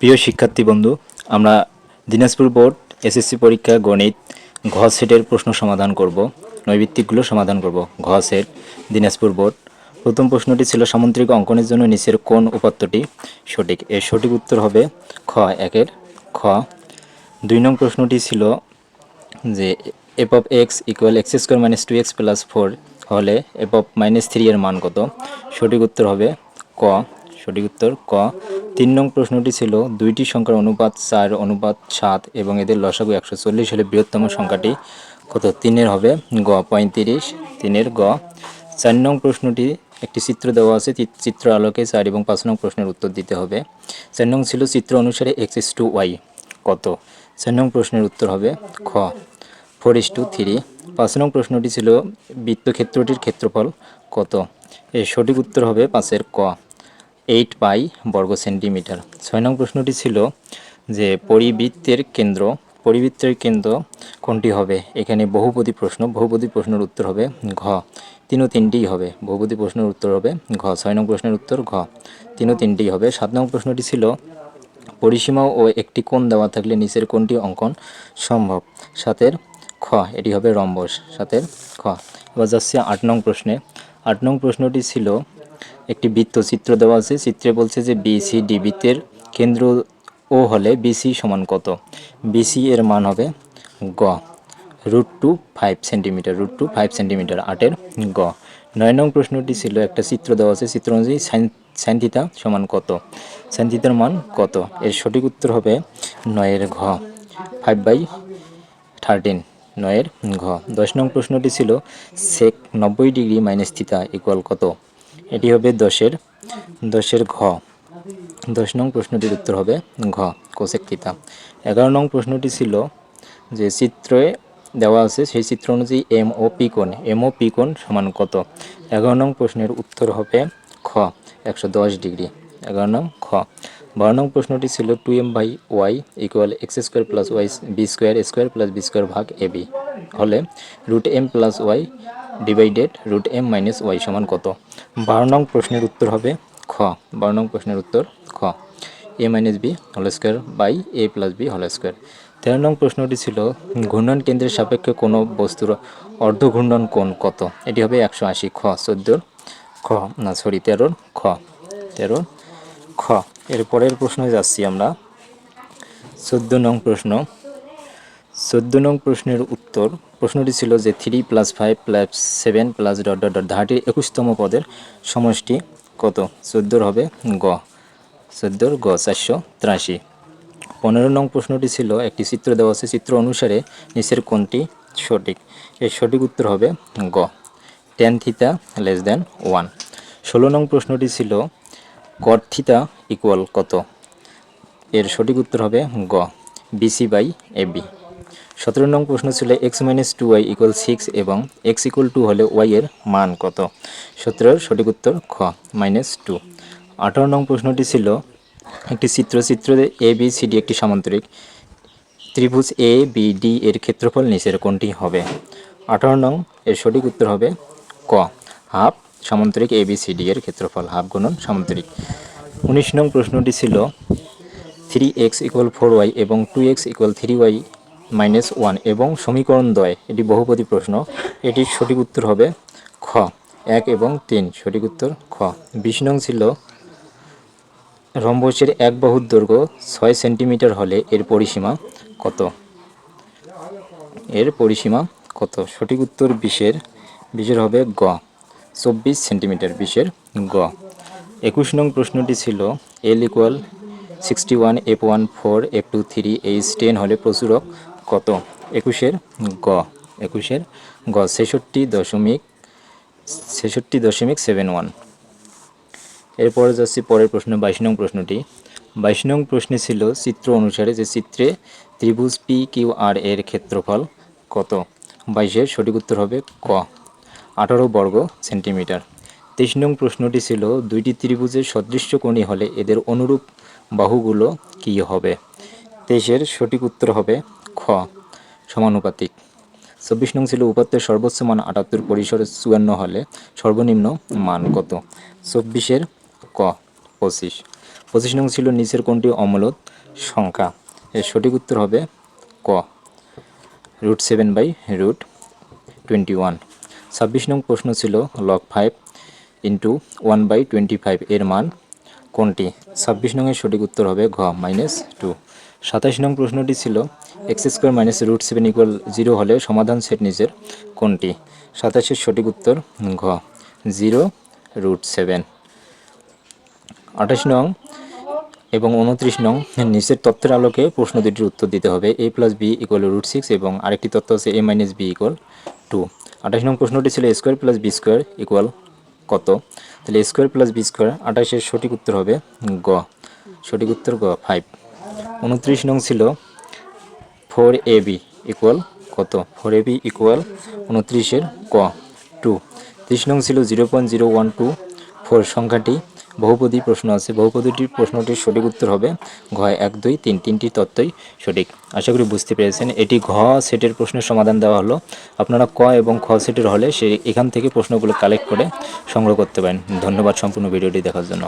প্রিয় শিক্ষার্থী বন্ধু, আমরা দিনাজপুর বোর্ড, এসএসসি পরীক্ষা, গণিত, ঘ সেটের প্রশ্ন সমাধান করব। নৈবিত্তিকগুলো সমাধান করব। ঘ সেট, দিনাজপুর বোর্ড। প্রথম প্রশ্নটি ছিল সামুদ্রিক অঙ্কনের জন্য নিচের কোন উপাত্তটি সঠিক? এর সঠিক উত্তর হবে খ একের খ। দুই নং প্রশ্নটি ছিল যে F of X equal X square minus two X plus four হলে এফ অফ মাইনাস থ্রি এর মান কত? সঠিক উত্তর হবে ক। সঠিক উত্তর ক। তিন নং প্রশ্নটি ছিল, দুইটি সংখ্যার অনুপাত চার, অনুপাত সাত এবং এদের লসাগু একশো চল্লিশ হলে বৃহত্তম সংখ্যাটি কত? তিনের হবে গ, পঁয়ত্রিশ। তিনের গ। চার নং প্রশ্নটি, একটি চিত্র দেওয়া আছে চিত্র আলোকে চার এবং পাঁচ নং প্রশ্নের উত্তর দিতে হবে। চার নং ছিল চিত্র অনুসারে এক্স ইস টু ওয়াই কত? চার নং প্রশ্নের উত্তর হবে খ। Four is two three. পাঁচ নং প্রশ্নটি ছিল বৃত্তক্ষেত্রটির ক্ষেত্রফল কত? এর সঠিক উত্তর হবে পাঁচের ক। এইট পাই বর্গ সেন্টিমিটার। ছয় নং প্রশ্নটি ছিল যে পরিবৃত্তের কেন্দ্র পরিবৃত্তের কেন্দ্র কোনটি হবে? এখানে বহুপদী প্রশ্ন, বহুপদী প্রশ্নের উত্তর হবে ঘ। তিনও তিনটিই হবে, বহুপদী প্রশ্নের উত্তর হবে ঘ। ছয় নং প্রশ্নের উত্তর ঘ। তিনও তিনটিই হবে। সাত নং প্রশ্নটি ছিল পরিসীমা ও একটি কোণ দেওয়া থাকলে নিচের কোণটি অঙ্কন সম্ভব। সাতের খ, এটি হবে রম্বস। সাতের খ। এবার যাচ্ছে আট নং প্রশ্নে। আট নং প্রশ্নটি ছিল একটি বৃত্ত চিত্র দেওয়া আছে। চিত্রে বলছে যে বিসি ডি বৃত্তের কেন্দ্র ও হলে বিসি সমান কত? বিসি এর মান হবে গ। Root two five centimetre, root two five centimetre আটের গ। নয় নং প্রশ্নটি ছিল, একটা চিত্র দেওয়া আছে। চিত্র অনুযায়ী সাইন সাইন থিতা সমান কত? সাইন থিতার মান কত? এর সঠিক উত্তর হবে নয়ের ঘ। ফাইভ বাই থার্টিন নয়ের ঘ। দশ নং প্রশ্নটি ছিল সেক নব্বই ডিগ্রি মাইনাস থিতা ইকুয়াল কত? এটি হবে দশের দশের ঘ। দশ নং প্রশ্নটির উত্তর হবে ঘ কোসেক থিতা। এগারো নং প্রশ্নটি ছিল যে চিত্রে দেওয়া আছে, সেই চিত্র অনুযায়ী এম ও পি কোণ, এম ও পি সমান কত? এগারো নং প্রশ্নের উত্তর হবে খ, একশো দশ ডিগ্রি। এগারো নং খ। বারো নং প্রশ্নটি ছিল two M by Y equal X square plus Y B square square plus B square ভাগ এ বি। হলে root M plus Y divided root M minus Y সমান কত? বারো নং প্রশ্নের উত্তর হবে খ। বারো নং প্রশ্নের উত্তর খ। A minus B whole square by A plus B whole square তেরো নং প্রশ্নটি ছিল, ঘূর্ণন কেন্দ্রের সাপেক্ষে কোনো বস্তুর অর্ধ ঘূর্ণন কোণ কত? এটি হবে একশো আশি, খ, চোদ্দোর খ, না সরি তেরোর খ তেরোর খ। এর পরের প্রশ্নে যাচ্ছি আমরা। চোদ্দ নং প্রশ্ন চোদ্দ নং প্রশ্নের উত্তর, প্রশ্নটি ছিল যে three plus five plus seven plus dot dot dot ধারাটির একুশতম পদের সমষ্টি কত? চোদ্দোর হবে গ। চোদ্দোর গ, চারশো তিরাশি। পনেরো নং প্রশ্নটি ছিল, একটি চিত্র দেওয়া আছে, চিত্র অনুসারে নিচের কোনটি সঠিক। এর সঠিক উত্তর হবে গ। Ten theta less than one ষোলো নং প্রশ্নটি ছিল কট থিতা ইকুয়াল কত? এর সঠিক উত্তর হবে গ। বিসি বাই এবি সতেরো নং প্রশ্ন ছিল x minus two y equal six এবং এক্স ইকুয়াল টু হলে ওয়াই এর মান কত? সতেরোর সঠিক উত্তর খ মাইনাস টু আঠারো নং প্রশ্নটি ছিল একটি চিত্র চিত্রে এ বি সি ডি একটি সামান্তরিক ত্রিভুজ এ বি ডি এর ক্ষেত্রফল নিচের কোনটি হবে? আঠারো নং এর সঠিক উত্তর হবে ক হাফ সামান্তরিক এ বি সি ডি এর ক্ষেত্রফল হাফ গুণন সামান্তরিক। উনিশ নং প্রশ্নটি ছিল three x equal four y এবং two x equal three y minus one এবং সমীকরণ দ্বয় এটি বহুপদী প্রশ্ন। এটির সঠিক উত্তর হবে খ, এক এবং তিন, সঠিক উত্তর খ। বিশ নং ছিল, রম্বসের এক বাহুর দৈর্ঘ্য ছয় সেন্টিমিটার হলে এর পরিসীমা কত? এর পরিসীমা কত? সঠিক উত্তর বিশের বিশের হবে গ, চব্বিশ সেন্টিমিটার বিশের গ। একুশ নং প্রশ্নটি ছিল, L equal sixty one f one four f two three h ten হলে প্রচুরক কত? একুশের গ। একুশের গ, ছেষট্টি দশমিক ছেষট্টি দশমিক সেভেন ওয়ান। এরপরে যাচ্ছি পরের প্রশ্ন, বাইশ নং প্রশ্নটি। বাইশ নং প্রশ্নে ছিল চিত্র অনুসারে যে চিত্রে ত্রিভুজ পি কিউ আর এর ক্ষেত্রফল কত? বাইশের সঠিক উত্তর হবে ক, আঠারো বর্গ সেন্টিমিটার। তেইশ নং প্রশ্নটি ছিল, দুইটি ত্রিভুজের সদৃশ্য কোণী হলে এদের অনুরূপ বাহুগুলো কী হবে? তেইশের সঠিক উত্তর হবে খ, সমানুপাতিক। চব্বিশ নং ছিল উপাত্তের সর্বোচ্চ মান আটাত্তর পরিসরে চুয়ান্ন হলে সর্বনিম্ন মান কত? চব্বিশের ক, পঁচিশ। পঁচিশ নং ছিল নিচের কোনটি অমলত সংখ্যা? এর সঠিক উত্তর হবে ক, root seven by root twenty one. ছাব্বিশ নং প্রশ্ন ছিল log five into one by twenty five এর মান কোনটি? ছাব্বিশ নংয়ের সঠিক উত্তর হবে ঘ মাইনাস টু সাতাশ নং প্রশ্নটি ছিল, x square minus root seven equal zero হলে সমাধান সেট নিচের কোনটি? সাতাশের সঠিক উত্তর ঘ, জিরো রুট সেভেন। আঠাশ নং এবং উনত্রিশ নং নিচের তত্ত্বের আলোকে প্রশ্ন দুটির উত্তর দিতে হবে, a plus b equal root six এবং আরেকটি তত্ত্ব হচ্ছে a minus b equal two. আঠাশ নং প্রশ্নটি ছিল square plus b square equal কত? তাহলে স্কোয়ার প্লাস বি স্কোয়ার আঠাশের সঠিক উত্তর হবে গ সঠিক উত্তর গ ফাইভ। উনত্রিশ নং ছিল ফোর এ বি ইকুয়াল কত? ফোর এ বি ইকুয়াল উনত্রিশের ক, টু। ত্রিশ নং ছিল zero point zero one two four সংখ্যাটি। বহুপদী প্রশ্ন আছে। বহুপদীটির প্রশ্নটির সঠিক উত্তর হবে ঘ এক দুই তিন, তিনটি তত্ত্বই সঠিক। আশা করি বুঝতে পেরেছেন। এটি ঘ সেটের প্রশ্নের সমাধান দেওয়া হলো। আপনারা ক এবং খ সেটের হলে সে এখান থেকে প্রশ্নগুলো কালেক্ট করে সংগ্রহ করতে পারেন। ধন্যবাদ সম্পূর্ণ ভিডিওটি দেখার জন্য।